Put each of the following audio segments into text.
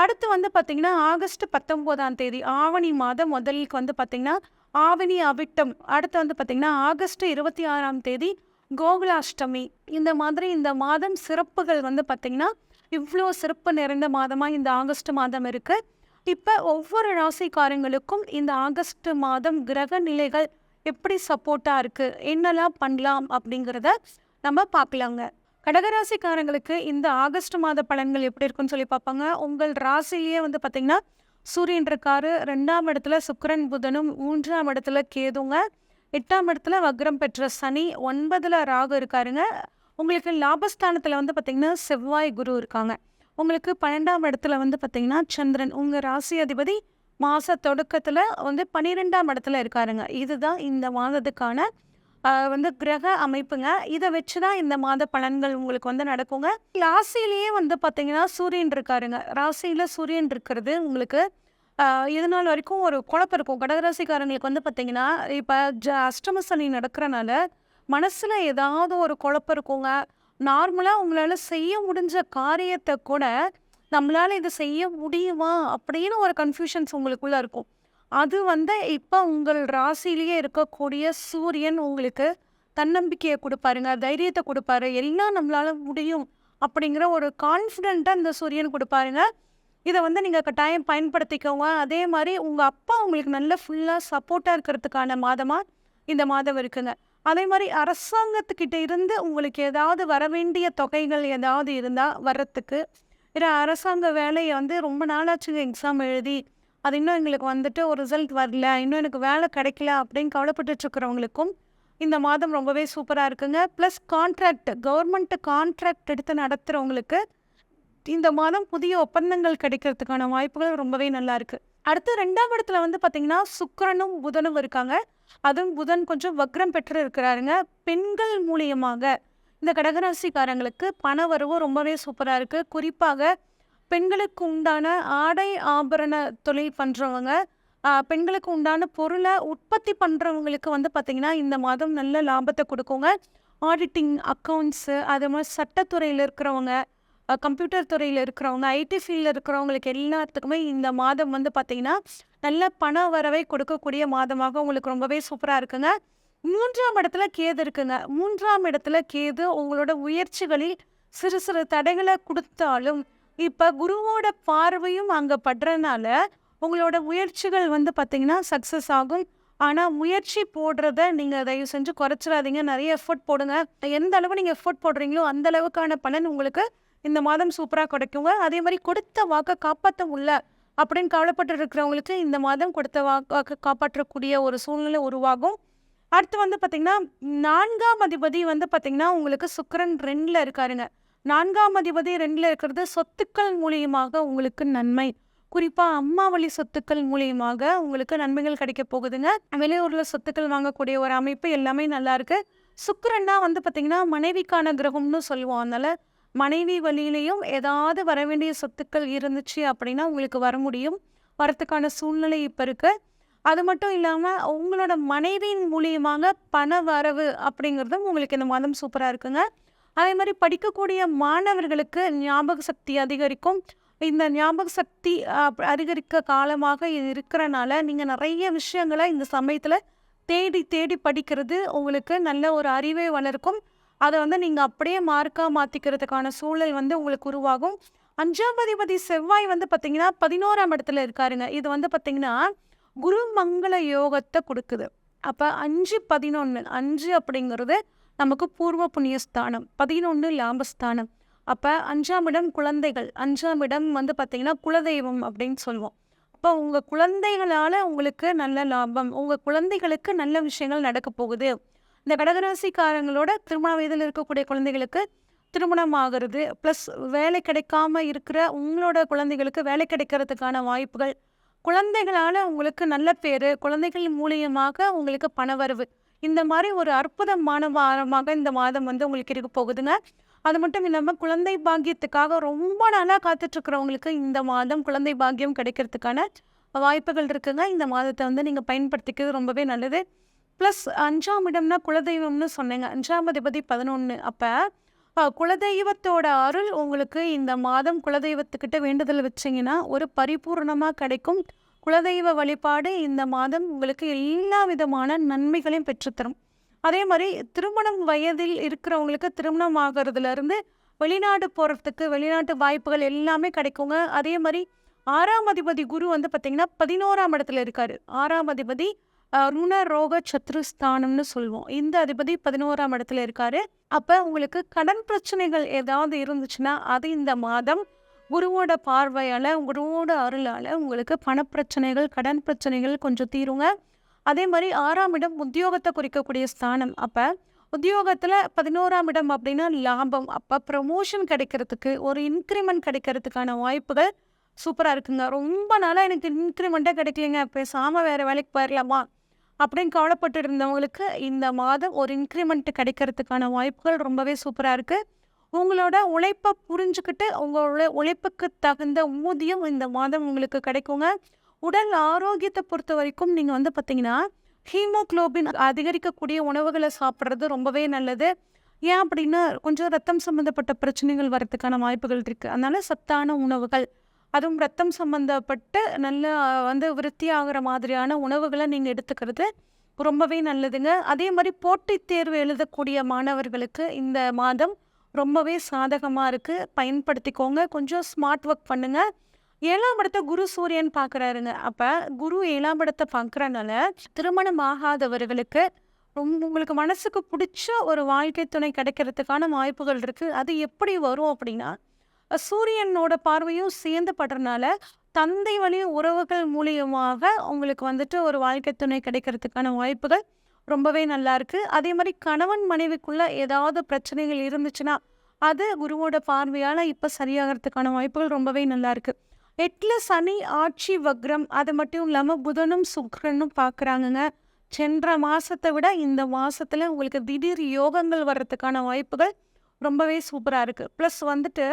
அடுத்து வந்து பார்த்திங்கன்னா ஆகஸ்ட் பத்தொம்போதாம் தேதி ஆவணி மாதம் முதலுக்கு வந்து பார்த்திங்கன்னா ஆவணி அவிட்டம். அடுத்து வந்து பார்த்திங்கன்னா ஆகஸ்ட் இருபத்தி ஆறாம் தேதி கோகுலாஷ்டமி. இந்த மாதிரி இந்த மாதம் சிறப்புகள் வந்து பார்த்திங்கன்னா இவ்வளோ சிறப்பு நிறைந்த மாதமாக இந்த ஆகஸ்ட் மாதம் இருக்குது இப்போ ஒவ்வொரு ராசிக்காரங்களுக்கும் இந்த ஆகஸ்ட் மாதம் கிரக நிலைகள் எப்படி சப்போர்ட்டாக இருக்குது என்னெல்லாம் பண்ணலாம் அப்படிங்கிறத நம்ம பார்க்கலாங்க. கடகராசிக்காரங்களுக்கு இந்த ஆகஸ்ட் மாத பலன்கள் எப்படி இருக்குன்னு சொல்லி பார்ப்பாங்க. உங்கள் ராசிலேயே வந்து பார்த்திங்கன்னா சூரியன் இருக்காரு. ரெண்டாம் இடத்துல சுக்கரன் புதனும் மூன்றாம் இடத்துல கேதுங்க. எட்டாம் இடத்துல வக்ரம் பெற்ற சனி ஒன்பதில் ராகு இருக்காருங்க. உங்களுக்கு லாபஸ்தானத்தில் வந்து பார்த்திங்கன்னா செவ்வாய் குரு இருக்காங்க. உங்களுக்கு பன்னெண்டாம் இடத்துல வந்து பார்த்திங்கன்னா சந்திரன். உங்கள் ராசி அதிபதி மாத தொடக்கத்தில் வந்து பன்னிரெண்டாம் இடத்துல இருக்காருங்க. இதுதான் இந்த மாதத்துக்கான வந்து கிரக அமைப்புங்க. இதை வச்சு தான் இந்த மாத பலன்கள் உங்களுக்கு வந்து நடக்குங்க. ராசியிலேயே வந்து பார்த்தீங்கன்னா சூரியன் இருக்காருங்க. ராசியில் சூரியன் இருக்கிறது உங்களுக்கு இதனால் வரைக்கும் ஒரு குழப்பம் இருக்கும். கடகராசிக்காரங்களுக்கு வந்து பார்த்தீங்கன்னா இப்போ ஜ அஷ்டம சனி நடக்கிறனால மனசில் ஏதாவது ஒரு குழப்பம் இருக்குங்க. நார்மலாக உங்களால் செய்ய முடிஞ்ச காரியத்தை கூட நம்மளால் இதை செய்ய முடியுமா? அப்படின்னு ஒரு கன்ஃபியூஷன்ஸ் உங்களுக்குள்ளே இருக்கும். அது வந்து இப்போ உங்கள் ராசிலேயே இருக்கக்கூடிய சூரியன் உங்களுக்கு தன்னம்பிக்கையை கொடுப்பாருங்க தைரியத்தை கொடுப்பாரு. எல்லாம் நம்மளால முடியும் அப்படிங்கிற ஒரு கான்ஃபிடென்ட்டாக இந்த சூரியன் கொடுப்பாருங்க. இதை வந்து நீங்கள் கட்டாயம் பயன்படுத்திக்கோங்க. அதே மாதிரி உங்கள் அப்பா உங்களுக்கு நல்ல ஃபுல்லாக சப்போர்ட்டாக இருக்கிறதுக்கான மாதமாக இந்த மாதம் இருக்குங்க. அதே மாதிரி அரசாங்கத்துக்கிட்ட இருந்து உங்களுக்கு ஏதாவது வர வேண்டிய தொகைகள் ஏதாவது இருந்தால் வர்றதுக்கு இல்லை அரசாங்க வேலையை வந்து ரொம்ப நாளாச்சுங்க எக்ஸாம் எழுதி அது இன்னும் எங்களுக்கு வந்துட்டு ஒரு ரிசல்ட் வரல. இன்னும் எனக்கு வேலை கிடைக்கல அப்படின்னு கவலைப்பட்டுருக்கிறவங்களுக்கும் இந்த மாதம் ரொம்பவே சூப்பராக இருக்குங்க. ப்ளஸ் கான்ட்ராக்ட் கவர்மெண்ட் கான்ட்ராக்ட் எடுத்து நடத்துகிறவங்களுக்கு இந்த மாதம் புதிய ஒப்பந்தங்கள் கிடைக்கிறதுக்கான வாய்ப்புகள் ரொம்பவே நல்லா இருக்கு. அடுத்து ரெண்டாம் இடத்துல வந்து பார்த்தீங்கன்னா சுக்கரனும் புதனும் இருக்காங்க. அதுவும் புதன் கொஞ்சம் வக்ரம் பெற்று இருக்கிறாருங்க. பெண்கள் மூலியமாக இந்த கடகராசிக்காரங்களுக்கு பண வரவும் ரொம்பவே சூப்பராக இருக்குது குறிப்பாக பெண்களுக்கு உண்டான ஆடை ஆபரண தொழில் பண்ணுறவங்க பெண்களுக்கு உண்டான பொருளை உற்பத்தி பண்ணுறவங்களுக்கு வந்து பார்த்திங்கன்னா இந்த மாதம் நல்ல லாபத்தை கொடுக்குங்க. ஆடிட்டிங் அக்கௌண்ட்ஸு அதே மாதிரி சட்டத்துறையில் இருக்கிறவங்க கம்ப்யூட்டர் துறையில் இருக்கிறவங்க ஐடி ஃபீல்டில் இருக்கிறவங்களுக்கு எல்லாத்துக்குமே இந்த மாதம் வந்து பார்த்திங்கன்னா நல்ல பண வரவை கொடுக்கக்கூடிய மாதமாக உங்களுக்கு ரொம்பவே சூப்பராக இருக்குங்க. மூன்றாம் இடத்துல கேது இருக்குங்க. மூன்றாம் இடத்துல கேது உங்களோட முயற்சிகளில் சிறு சிறு தடைகளை கொடுத்தாலும் இப்போ குருவோட பார்வையும் அங்கே படுறதுனால உங்களோட முயற்சிகள் வந்து பார்த்திங்கன்னா சக்ஸஸ் ஆகும். ஆனால் முயற்சி போடுறத நீங்கள் தயவு செஞ்சு குறைச்சிடாதீங்க. நிறைய எஃபர்ட் போடுங்க. எந்த அளவு நீங்கள் எஃபர்ட் போடுறீங்களோ அந்த அளவுக்கான பலன் உங்களுக்கு இந்த மாதம் சூப்பராக கிடைக்குங்க. அதே மாதிரி கொடுத்த வாக்கை காப்பாற்ற முடியல அப்படின்னு கவலைப்பட்டு இருக்கிறவங்களுக்கு இந்த மாதம் கொடுத்த வாக்கு காப்பாற்றக்கூடிய ஒரு சூழ்நிலை உருவாகும். அடுத்து வந்து பார்த்திங்கன்னா நான்காம் அதிபதி வந்து பார்த்திங்கன்னா உங்களுக்கு சுக்கரன் ரெண்டில் இருக்காருங்க. நான்காம் அதிபதி ரெண்டில் இருக்கிறது சொத்துக்கள் மூலியமாக உங்களுக்கு நன்மை. குறிப்பாக அம்மா வழி சொத்துக்கள் மூலியமாக உங்களுக்கு நன்மைகள் கிடைக்க போகுதுங்க. வெளியூரில் சொத்துக்கள் வாங்கக்கூடிய ஒரு அமைப்பு எல்லாமே நல்லா இருக்கு. சுக்கரன்னா வந்து பார்த்திங்கன்னா மனைவிக்கான கிரகம்னு சொல்லுவோம். அதனால் மனைவி வழியிலையும் ஏதாவது வர வேண்டிய சொத்துக்கள் இருந்துச்சு அப்படின்னா உங்களுக்கு வர முடியும். வரத்துக்கான சூழ்நிலை இப்போ இருக்குது அது மட்டும் இல்லாமல் உங்களோட மனைவியின் மூலியமாக பண வரவு அப்படிங்கிறதும் உங்களுக்கு இந்த மாதம் சூப்பராக இருக்குங்க. அதே மாதிரி படிக்கக்கூடிய மாணவர்களுக்கு ஞாபக சக்தி அதிகரிக்கும். இந்த ஞாபக சக்தி அதிகரிக்க காலமாக இருக்கிறனால நீங்கள் நிறைய விஷயங்களை இந்த சமயத்தில் தேடி தேடி படிக்கிறது உங்களுக்கு நல்ல ஒரு அறிவை வளர்க்கும். அதை வந்து நீங்கள் அப்படியே மார்க்காக மாற்றிக்கிறதுக்கான சூழல் வந்து உங்களுக்கு உருவாகும். அஞ்சாம் அதிபதி செவ்வாய் வந்து பார்த்தீங்கன்னா பதினோராம் இடத்துல இருக்காருங்க. இது வந்து பார்த்தீங்கன்னா குரு மங்கள யோகத்தை கொடுக்குது. அப்போ அஞ்சு பதினொன்று அஞ்சு அப்படிங்கிறது நமக்கு பூர்வ புண்ணிய ஸ்தானம் பதினொன்று லாபஸ்தானம். அப்போ அஞ்சாம் இடம் குழந்தைகள் அஞ்சாம் இடம் வந்து பார்த்திங்கன்னா குலதெய்வம் அப்படின்னு சொல்லுவோம். அப்போ உங்கள் குழந்தைகளால் உங்களுக்கு நல்ல லாபம் உங்கள் குழந்தைகளுக்கு நல்ல விஷயங்கள் நடக்க போகுது. இந்த கடகராசிக்காரங்களோட திருமண வயதில் இருக்கக்கூடிய குழந்தைகளுக்கு திருமணம் ஆகிறது ப்ளஸ் வேலை கிடைக்காம இருக்கிற உங்களோட குழந்தைகளுக்கு வேலை கிடைக்கிறதுக்கான வாய்ப்புகள். குழந்தைகளால் உங்களுக்கு நல்ல பேர் குழந்தைகள் மூலியமாக உங்களுக்கு பணவரவு இந்த மாதிரி ஒரு அற்புதமான வாரமாக இந்த மாதம் வந்து உங்களுக்கு இருக்க போகுதுங்க. அது மட்டும் இல்லாமல் குழந்தை பாக்கியத்துக்காக ரொம்ப நாளாக காத்துட்ருக்கிறவங்களுக்கு இந்த மாதம் குழந்தை பாக்கியம் கிடைக்கிறதுக்கான வாய்ப்புகள் இருக்குங்க. இந்த மாதத்தை வந்து நீங்கள் பயன்படுத்திக்கிறது ரொம்பவே நல்லது. ப்ளஸ் அஞ்சாம் இடம்னா குலதெய்வம்னு சொன்னேங்க. அஞ்சாம் அதிபதி பதினொன்று அப்போ குலதெய்வத்தோட அருள் உங்களுக்கு இந்த மாதம் குலதெய்வத்துக்கிட்ட வேண்டுதல் வச்சிங்கன்னா ஒரு பரிபூர்ணமாக கிடைக்கும். குலதெய்வ வழிபாடு இந்த மாதம் உங்களுக்கு எல்லா விதமான நன்மைகளையும் பெற்றுத்தரும். அதே மாதிரி திருமணம் வயதில் இருக்கிறவங்களுக்கு திருமணம் ஆகிறதுலேருந்து வெளிநாடு போகிறதுக்கு வெளிநாட்டு வாய்ப்புகள் எல்லாமே கிடைக்குங்க. அதே மாதிரி ஆறாம் அதிபதி குரு வந்து பார்த்திங்கன்னா பதினோராம் இடத்துல இருக்கார். ஆறாம் அதிபதி அஹ், ருண ரோக சத்ருஸ்தானம்னு சொல்லுவோம். இந்த அதிபதி பதினோராம் இடத்துல இருக்காரு. அப்போ உங்களுக்கு கடன் பிரச்சனைகள் ஏதாவது இருந்துச்சுன்னா அது இந்த மாதம் குருவோட பார்வையால் குருவோட அருளால் உங்களுக்கு பணப்பிரச்சனைகள் கடன் பிரச்சனைகள் கொஞ்சம் தீருங்க. அதே மாதிரி ஆறாம் இடம் உத்தியோகத்தை குறிக்கக்கூடிய ஸ்தானம். அப்போ உத்தியோகத்தில் பதினோராம் இடம் அப்படின்னா லாபம். அப்போ ப்ரமோஷன் கிடைக்கிறதுக்கு ஒரு இன்க்ரிமெண்ட் கிடைக்கிறதுக்கான வாய்ப்புகள் சூப்பராக இருக்குங்க. ரொம்ப நாளாக எனக்கு இன்க்ரிமெண்ட்டே கிடைக்கலைங்க. பேசாமல் வேறு வேலைக்கு போயிடலாமா அப்படின்னு கவலைப்பட்டு இருந்தவங்களுக்கு இந்த மாதம் ஒரு இன்க்ரிமெண்ட் கிடைக்கிறதுக்கான வாய்ப்புகள் ரொம்பவே சூப்பராக இருக்குது உங்களோட உழைப்பை புரிஞ்சுக்கிட்டு உங்களோட உழைப்புக்கு தகுந்த ஊதியம் இந்த மாதம் உங்களுக்கு கிடைக்குங்க. உடல் ஆரோக்கியத்தை பொறுத்த வரைக்கும் நீங்கள் வந்து பார்த்தீங்கன்னா ஹீமோக்ளோபின் அதிகரிக்கக்கூடிய உணவுகளை சாப்பிட்றது ரொம்பவே நல்லது. ஏன் அப்படின்னா கொஞ்சம் ரத்தம் சம்மந்தப்பட்ட பிரச்சனைகள் வரதுக்கான வாய்ப்புகள் இருக்குது அதனால் சத்தான உணவுகள் அதுவும் ரத்தம் சம்மந்தப்பட்டு நல்ல வந்து விருத்தி ஆகிற மாதிரியான உணவுகளை நீங்கள் எடுத்துக்கிறது ரொம்பவே நல்லதுங்க. அதே மாதிரி போட்டித் தேர்வு எழுதக்கூடிய மாணவர்களுக்கு இந்த மாதம் ரொம்பவே சாதகமாக இருக்குது பயன்படுத்திக்கோங்க. கொஞ்சம் ஸ்மார்ட் ஒர்க் பண்ணுங்கள் ஏழாம் இடத்தை குரு சூரியன் பார்க்குறாருங்க அப்போ குரு ஏழாம் இடத்தை பார்க்குறனால திருமணம் ஆகாதவர்களுக்கு ரொம்ப உங்களுக்கு மனசுக்கு பிடிச்ச ஒரு வாழ்க்கை துணை கிடைக்கிறதுக்கான வாய்ப்புகள் இருக்குது அது எப்படி வரும் அப்படின்னா சூரியனோட பார்வையும் சேர்ந்து படுறனால தந்தை வழி உறவுகள் மூலியமாக உங்களுக்கு வந்துட்டு ஒரு வாழ்க்கை துணை கிடைக்கிறதுக்கான வாய்ப்புகள் ரொம்பவே நல்லா இருக்குது அதே மாதிரி கணவன் மனைவிக்குள்ள ஏதாவது பிரச்சனைகள் இருந்துச்சுன்னா அது குருவோட பார்வையால் இப்போ சரியாகிறதுக்கான வாய்ப்புகள் ரொம்பவே நல்லா இருக்குது எட்டில் சனி ஆட்சி வக்ரம் அது மட்டும் இல்லாமல் புதனும் சுக்ரனும் பார்க்குறாங்கங்க சென்ற மாதத்தை விட இந்த மாதத்தில் உங்களுக்கு திடீர் யோகங்கள் வர்றதுக்கான வாய்ப்புகள் ரொம்பவே சூப்பராக இருக்குது ப்ளஸ் வந்துட்டு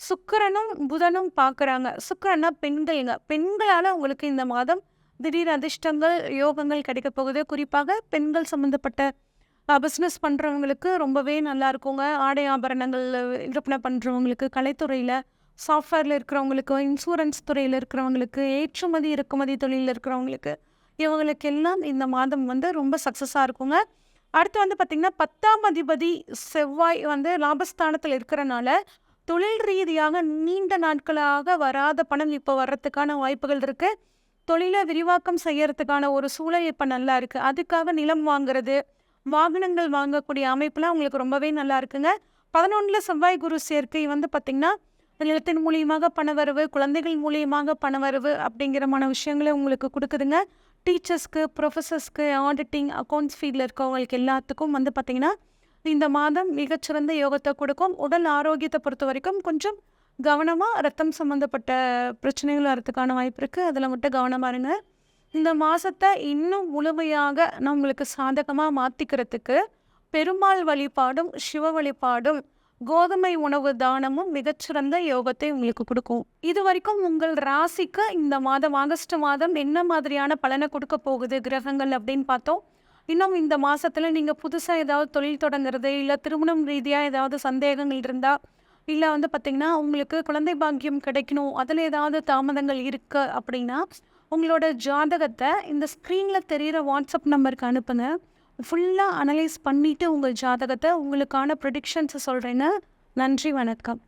சுக்கரனும் புதனும் பார்க்குறாங்க சுக்கரன்னா பெண்கள்ங்க. பெண்களால் உங்களுக்கு இந்த மாதம் திடீர் அதிர்ஷ்டங்கள் யோகங்கள் கிடைக்க போகுது. குறிப்பாக பெண்கள் சம்மந்தப்பட்ட பிஸ்னஸ் பண்ணுறவங்களுக்கு ரொம்பவே நல்லா இருக்குங்க. ஆடை ஆபரணங்கள் விற்பனை பண்ணுறவங்களுக்கு கலைத்துறையில் சாஃப்ட்வேரில் இருக்கிறவங்களுக்கு இன்சூரன்ஸ் துறையில் இருக்கிறவங்களுக்கு ஏற்றுமதி இறக்குமதி தொழிலில் இருக்கிறவங்களுக்கு இவங்களுக்கு எல்லாம் இந்த மாதம் வந்து ரொம்ப சக்ஸஸாக இருக்குங்க. அடுத்து வந்து பார்த்திங்கன்னா பத்தாம் அதிபதி செவ்வாய் வந்து லாபஸ்தானத்தில் இருக்கிறனால தொழில் ரீதியாக நீண்ட நாட்களாக வராத பணம் இப்போ வர்றதுக்கான வாய்ப்புகள் இருக்குது தொழிலை விரிவாக்கம் செய்யறதுக்கான ஒரு சூழல் இப்போ நல்லா இருக்குது அதுக்காக நிலம் வாங்குறது வாகனங்கள் வாங்கக்கூடிய அமைப்புலாம் உங்களுக்கு ரொம்பவே நல்லா இருக்குங்க. பதினொன்றில் செவ்வாய் குரு சேர்க்கை வந்து பார்த்திங்கன்னா நிலத்தின் மூலியமாக பணவரவு குழந்தைகள் மூலியமாக பணவரவு அப்படிங்கிறமான விஷயங்களை உங்களுக்கு கொடுக்குதுங்க. டீச்சர்ஸ்க்கு ப்ரொஃபஸர்ஸ்க்கு ஆடிட்டிங் அக்கௌண்ட்ஸ் ஃபீல்டில் இருக்கவங்களுக்கு எல்லாத்துக்கும் வந்து பார்த்திங்கன்னா இந்த மாதம் மிகச்சிறந்த யோகத்தை கொடுக்கும். உடல் ஆரோக்கியத்தை பொறுத்த வரைக்கும் கொஞ்சம் கவனமாக ரத்தம் சம்மந்தப்பட்ட பிரச்சனைகள் வரத்துக்கான வாய்ப்பு இருக்குது அதில் மட்டும் கவனமாக இருங்க இந்த மாதத்தை இன்னும் முழுமையாக நம்மளுக்கு சாதகமாக மாற்றிக்கிறதுக்கு பெருமாள் வழிபாடும் சிவ வழிபாடும் கோதுமை உணவு தானமும் மிகச்சிறந்த யோகத்தை உங்களுக்கு கொடுக்கும். இது வரைக்கும் உங்கள் ராசிக்கு இந்த மாதம் ஆகஸ்ட் மாதம் என்ன மாதிரியான பலனை கொடுக்க போகுது கிரகங்கள் அப்படின்னு பார்த்தோம். இன்னும் இந்த மாதத்தில் நீங்கள் புதுசாக ஏதாவது தொழில் தொடங்குறது இல்லை திருமணம் ரீதியாக ஏதாவது சந்தேகங்கள் இருந்தால் இல்லை வந்து பார்த்திங்கன்னா உங்களுக்கு குழந்தை பாக்கியம் கிடைக்கணும். அதில் ஏதாவது தாமதங்கள் இருக்கு அப்படின்னா உங்களோட ஜாதகத்தை இந்த ஸ்க்ரீனில் தெரிகிற வாட்ஸ்அப் நம்பருக்கு அனுப்புங்க. ஃபுல்லாக அனலைஸ் பண்ணிட்டு உங்கள் ஜாதகத்தை உங்களுக்கான ப்ரொடிக்ஷன்ஸை சொல்கிறேன்னு நன்றி வணக்கம்.